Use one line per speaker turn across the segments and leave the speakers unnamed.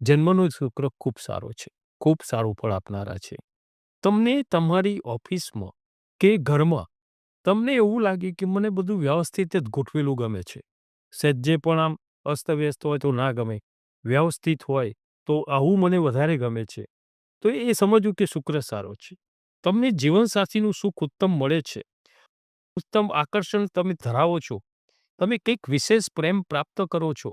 જન્મનો શુક્ર ખૂબ સારો છે, ખૂબ સારું ફળ આપનારા છે. તમને તમારી ઓફિસમાં કે ઘરમાં તમને એવું લાગે કે મને બધું વ્યવસ્થિત જ ગોઠવેલું ગમે છે. સજ્જે પણ આમ અસ્તવ્યસ્ત હોય તો ના ગમે, વ્યવસ્થિત હોય તો આવું મને વધારે ગમે છે. તો એ સમજવું કે શુક્ર સારો છે. તમને જીવનસાથીનું સુખ ઉત્તમ મળે છે. ઉત્તમ આકર્ષણ તમે ધરાવો છો. તમે કંઈક વિશેષ પ્રેમ પ્રાપ્ત કરો છો.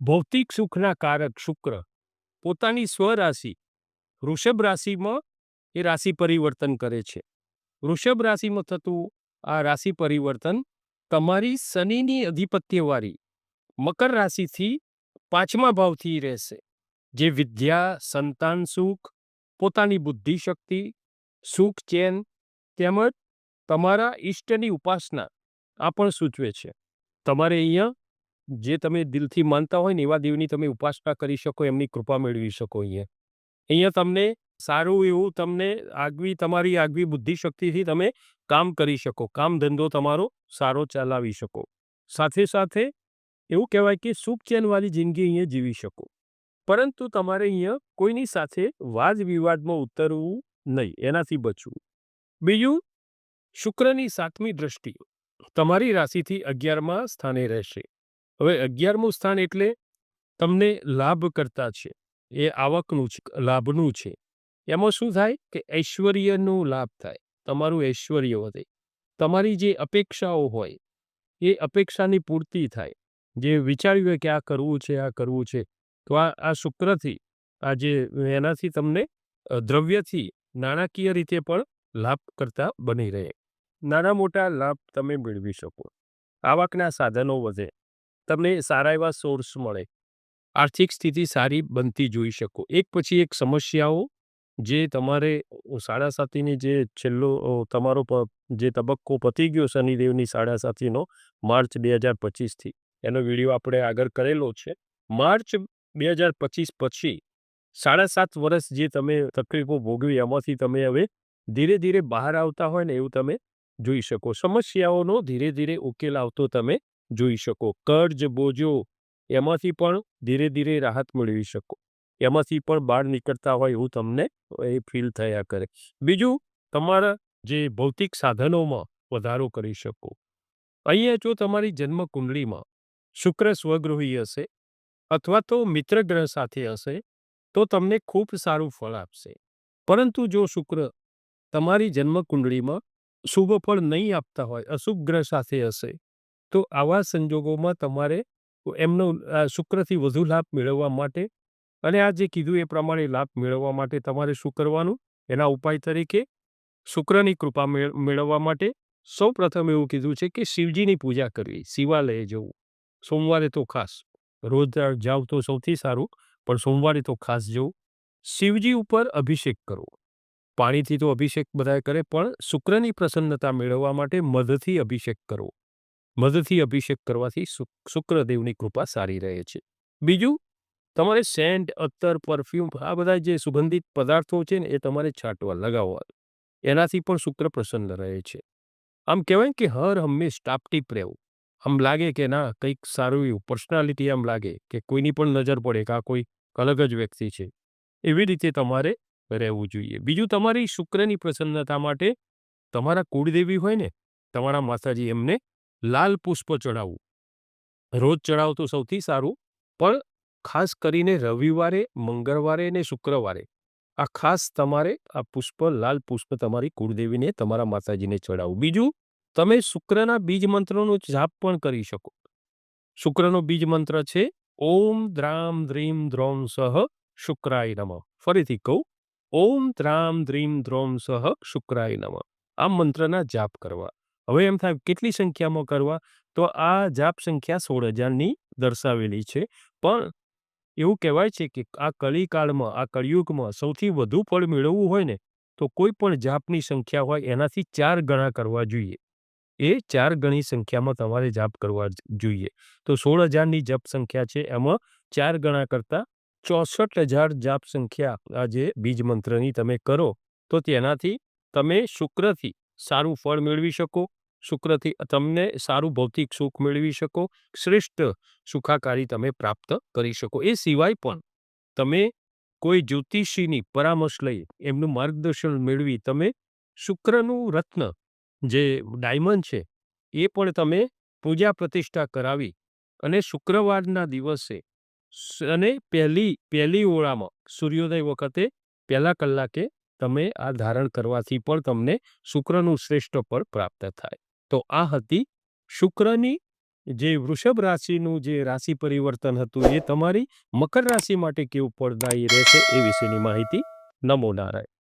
ભૌતિક સુખના કારક શુક્ર પોતાની સ્વરાશિ, વૃષભ રાશિમાં એ રાશિ પરિવર્તન કરે છે. વૃષભ રાશિમાં થતું આ રાશિ પરિવર્તન તમારી શનિની અધિપત્યવાળી મકર રાશિથી પાંચમા ભાવથી રહેશે, જે વિદ્યા, સંતાન સુખ, પોતાની બુદ્ધિ શક્તિ સુખ ચેન તેમજ તમારા ઈષ્ટની ઉપાસના આ પણ સૂચવે છે. તમારે અહીંયા જે તમે દિલથી માનતા હોય ને એવા દેવની તમે ઉપાસના કરી શકો, એમની કૃપા મેળવી શકો અહીંયા. અહીંયા તમને સારું એવું તમને આગવી, તમારી આગવી બુદ્ધિશક્તિથી તમે કામ કરી શકો. કામ ધંધો તમારો સારો ચલાવી શકો. સાથે સાથે એવું કહેવાય કે સુખ ચેનવાળી જિંદગી અહીંયા જીવી શકો. પરંતુ તમારે અહીંયા કોઈની સાથે વાદ વિવાદમાં ઉતરવું નહીં, એનાથી બચવું. બીજું, શુક્રની સાતમી દ્રષ્ટિ તમારી રાશિથી અગિયારમાં સ્થાને રહેશે. હવે અગિયારમું સ્થાન એટલે તમને લાભ કરતા છે. એ આવકનું છે, લાભનું છે. એમાં શું થાય કે ઐશ્વર્યનો લાભ થાય. તમારું ઐશ્વર્ય વધે. તમારી જે અપેક્ષાઓ હોય, એ અપેક્ષાની પૂર્તિ થાય. જે વિચાર્યું હોય કે આ કરવું છે, આ કરવું છે, તો આ આ શુક્રથી, આ જે એનાથી તમને દ્રવ્યથી નાણાકીય રીતે પણ લાભ કરતા બની રહે. નાના મોટા લાભ તમે મેળવી શકો. આવકના સાધનો વધે. તમને સારા એવા સોર્સ મળે. આર્થિક સ્થિતિ સારી બનતી જોઈ શકો. એક પછી એક સમસ્યાઓ જે તમારે સાડા સાતીની જે છેલ્લો તમારો જે તબક્કો પતી ગયો શનિદેવની સાડા સાતીનો માર્ચ બે હજાર પચીસથી. એનો વીડિયો આપણે આગળ કરેલો છે. માર્ચ બે હજાર પચીસ પછી સાડા સાત વર્ષ જે તમે તકલીફો ભોગવી એમાંથી તમે હવે ધીરે ધીરે બહાર આવતા હોય ને એવું તમે જોઈ શકો. સમસ્યાઓનો ધીરે ધીરે ઉકેલ આવતો તમે જોઈ શકો. કર્જ બોજો, એમાંથી પણ ધીરે ધીરે રાહત મેળવી શકો. એમાંથી પણ બહાર નીકળતા હોય એવું તમને એ ફીલ થયા કરે. બીજું, તમારા જે ભૌતિક સાધનોમાં વધારો કરી શકો. અહીંયા જો તમારી જન્મ કુંડલીમાં શુક્ર સ્વગૃહી હશે અથવા તો મિત્ર ગ્રહ સાથે હશે, તો તમને ખૂબ સારું ફળ આપશે. પરંતુ જો શુક્ર તમારી જન્મ કુંડળીમાં શુભ ફળ નહીં આપતા હોય, અશુભ ગ્રહ સાથે હશે તો આવા સંજોગોમાં તમારે એમનો શુક્રથી વધુ લાભ મેળવવા માટે અને આ જે કીધું એ પ્રમાણે લાભ મેળવવા માટે તમારે શું કરવાનું? એના ઉપાય તરીકે શુક્રની કૃપા મેળવવા માટે સૌ પ્રથમ એવું કીધું છે કે શિવજીની પૂજા કરવી, શિવાલયે જવું. સોમવારે તો ખાસ. રોજ જાવ તો સૌથી સારું, પણ સોમવારે તો ખાસ જવું. શિવજી ઉપર અભિષેક કરવો. પાણીથી તો અભિષેક બધા કરે, પણ શુક્રની પ્રસન્નતા મેળવવા માટે મધથી અભિષેક કરવો. મધથી અભિષેક કરવાથી શુક્રદેવની કૃપા સારી રહે છે. બીજું, તમારે સેન્ટ, અત્તર, પરફ્યુમ, આ બધા જે સુગંધિત પદાર્થો છે ને, એ તમારે છાંટવા, લગાવવા. એનાથી પણ શુક્ર પ્રસન્ન રહે છે. આમ કહેવાય કે હર હંમેશ ટાપટીપ રહેવું. આમ લાગે કે ના, કંઈક સારું એવું પર્સનાલિટી આમ લાગે કે કોઈની પણ નજર પડે કે આ કોઈ અલગ જ વ્યક્તિ છે. એવી રીતે તમારે રહેવું જોઈએ. બીજું, તમારી શુક્રની પ્રસન્નતા માટે તમારા કુળદેવી હોય ને, તમારા માતાજી એમને લાલ પુષ્પ ચડાવવું રોજ ચડાવતું સૌથી સારું, પણ ખાસ કરીને રવિવારે, મંગળવારે ને શુક્રવારે. આ ખાસ તમારે આ પુષ્પ, લાલ પુષ્પ તમારી કુળદેવીને, તમારા માતાજીને ચડાવવું બીજું, તમે શુક્રના બીજ મંત્રનો જાપ પણ કરી શકો. શુક્રનો બીજ મંત્ર છે, ઓમ દ્રામ દ્રીમ દ્રોમ સહ શુક્રાય નમ. ફરીથી કહું, ઓમ દ્રામ દ્રીમ દ્રોમ સહ શુક્રાય નમઃ. આ મંત્રના જાપ કરવા. હવે એમ થાય, કેટલી સંખ્યામાં કરવા? તો આ જાપ સંખ્યા સોળ હજારની દર્શાવેલી છે. પણ એવું કહેવાય છે કે આ કલિકાળમાં, આ કળિયુગમાં સૌથી વધુ ફળ મેળવવું હોય ને, તો કોઈ પણ જાપની સંખ્યા હોય એનાથી ચાર ગણા કરવા જોઈએ. એ ચાર ગણી સંખ્યામાં તમારે જાપ કરવા જોઈએ. તો સોળ હજારની જપ સંખ્યા છે, એમાં ચાર ગણા કરતાં ચોસઠ હજાર જાપ સંખ્યા આ જે બીજ મંત્રની તમે કરો, તો તેનાથી તમે શુક્રથી સારું ફળ મેળવી શકો. શુક્રથી તમને સારું ભૌતિક સુખ મેળવી શકો, શ્રેષ્ઠ સુખાકારી તમે પ્રાપ્ત કરી શકો. એ સિવાય પણ તમે કોઈ જ્યોતિષીની પરામર્શ લઈ એમનું માર્ગદર્શન મેળવી તમે શુક્રનું રત્ન જે ડાયમંડ છે એ પણ તમે પૂજા પ્રતિષ્ઠા કરાવી અને શુક્રવારના દિવસે અને પહેલી પહેલી ઓળામાં સૂર્યોદય વખતે પહેલા કલાકે તમે આ ધારણ કરવાથી પણ તમને શુક્રનું શ્રેષ્ઠ ફળ પ્રાપ્ત થાય. તો આ હતી શુક્રની જે વૃષભ રાશિનું જે રાશિ પરિવર્તન હતું એ તમારી મકર રાશિ માટે કેવું ફળદાયી રહેશે એ વિશેની માહિતી નમો નારાયણ.